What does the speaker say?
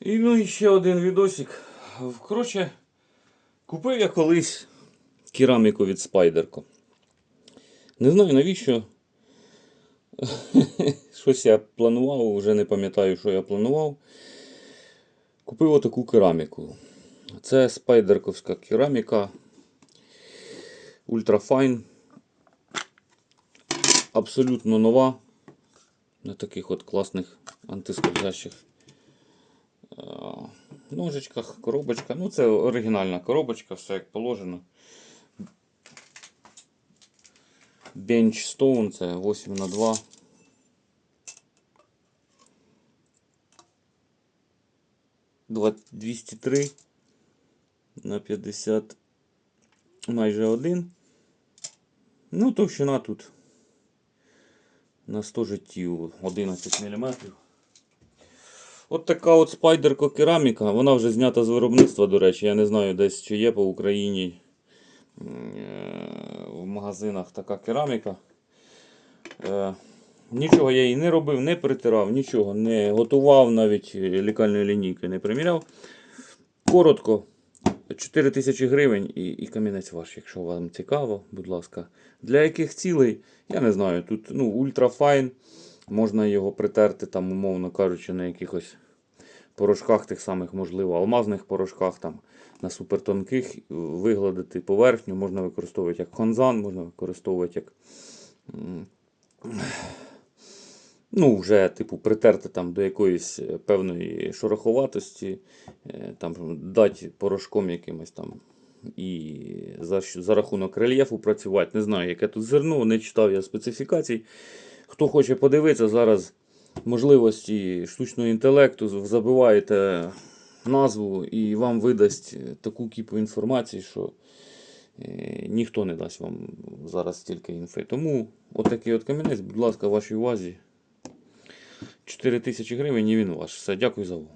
І ну і ще один відосик. Коротше, купив я колись кераміку від Спайдерко. Не знаю навіщо. Щось я планував, вже не пам'ятаю, що я планував. Купив отаку кераміку. Це спайдерковська кераміка. Ультрафайн. Абсолютно нова. На таких от класних антискользящих ножичках, коробочка. Ну, це оригінальна коробочка, все як положено. Bench Stone, це 8 на 2 Два- 203 на 50 майже один. Ну, товщина тут на 100 життів 11 мм. От така от спайдерко кераміка. Вона вже знята з виробництва, до речі. Я не знаю десь чи є по Україні е, в магазинах така кераміка. Е, Нічого я її не робив, не притирав, нічого не готував, навіть е, лікальної лінійки не приміряв. Коротко, 4 тисячі гривень і, і камінець ваш, якщо вам цікаво, будь ласка. Для яких цілей, я не знаю. Тут ну, ультрафайн, можна його притерти, там, умовно кажучи, на якихось порошках тих самих, можливо, алмазних порошках, там, на супертонких, вигладити поверхню, можна використовувати як хонзан, можна використовувати як. Ну, вже, типу, притерти там до якоїсь е, певної шороховатості, е, там дати порошком якимось там і за, за рахунок рельєфу працювати. Не знаю, яке тут зерно, не читав я специфікацій. Хто хоче подивитися, зараз можливості штучного інтелекту, забиваєте назву і вам видасть таку кіпу інформації, що е, ніхто не дасть вам зараз стільки інфи. Тому отакий от камінець, будь ласка, вашій увазі. 4 тисячі гривень і він ваш. Все, дякую за увагу.